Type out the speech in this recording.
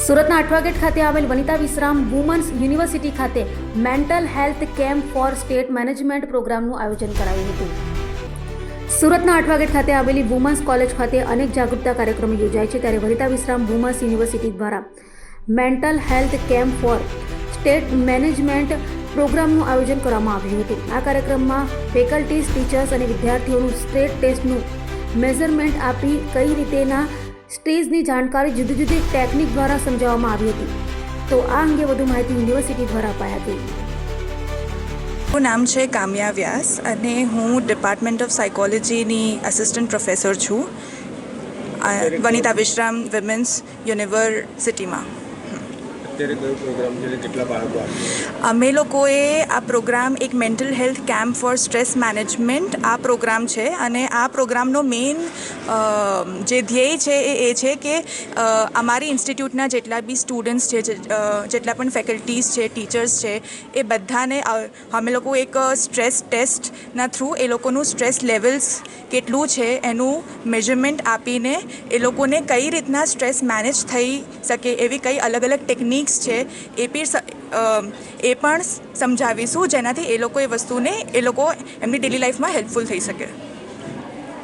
સુરતના અઠવાગેટ ખાતે આવેલ વનિતા વિશ્રામ વુમન્સ યુનિવર્સિટી ખાતે mental health camp for state management પ્રોગ્રામનું આયોજન કરાયું હતું. સુરતના અઠવાગેટ ખાતે આવેલી વુમન્સ કોલેજ ખાતે અનેક જાગૃતતા કાર્યક્રમો યોજાય છે ત્યારે વનિતા વિશ્રામ વુમન્સ યુનિવર્સિટી દ્વારા mental health camp for state management પ્રોગ્રામનું આયોજન કરવામાં આવ્યું હતું. આ કાર્યક્રમમાં ફેકલ્ટીઝ, ટીચર્સ અને વિદ્યાર્થીઓનું સ્ટેટ ટેસ્ટનું મેઝરમેન્ટ આપી કઈ રીતેના સ્ટેજની જાણકારી જુદી જુદી ટેકનિક દ્વારા સમજાવવામાં આવી હતી. તો આ અંગે વધુ માહિતી યુનિવર્સિટી દ્વારા અપાઈ હતી. મારું નામ છે કામ્યા વ્યાસ અને હું ડિપાર્ટમેન્ટ ઓફ સાયકોલોજીની અસિસ્ટન્ટ પ્રોફેસર છું વનિતા વિશ્રામ વિમેન્સ યુનિવર્સિટીમાં અત્યારે કયો પ્રોગ્રામ છે કેટલા બાળકો અમે લોકોએ આ પ્રોગ્રામ એક mental health camp for stress management આ પ્રોગ્રામ છે અને આ પ્રોગ્રામનો મેઇન જે ધ્યેય છે એ એ છે કે અમારી ઇન્સ્ટિટ્યૂટના જેટલા બી સ્ટુડન્ટ્સ છે જેટલા પણ ફેકલ્ટીઝ છે ટીચર્સ છે, એ બધાને અમે લોકો એક સ્ટ્રેસ ટેસ્ટના થ્રુ એ લોકોનું સ્ટ્રેસ લેવલ્સ કેટલું છે એનું મેજરમેન્ટ આપીને એ લોકોને કઈ રીતના સ્ટ્રેસ મેનેજ થઈ શકે એવી કઈ અલગ અલગ ટેકનિક્સ છે, એ બી એ પણ સમજાવીશું, જેનાથી એ લોકો એ વસ્તુને, એ લોકો એમની ડેલી લાઈફમાં હેલ્પફુલ થઈ શકે.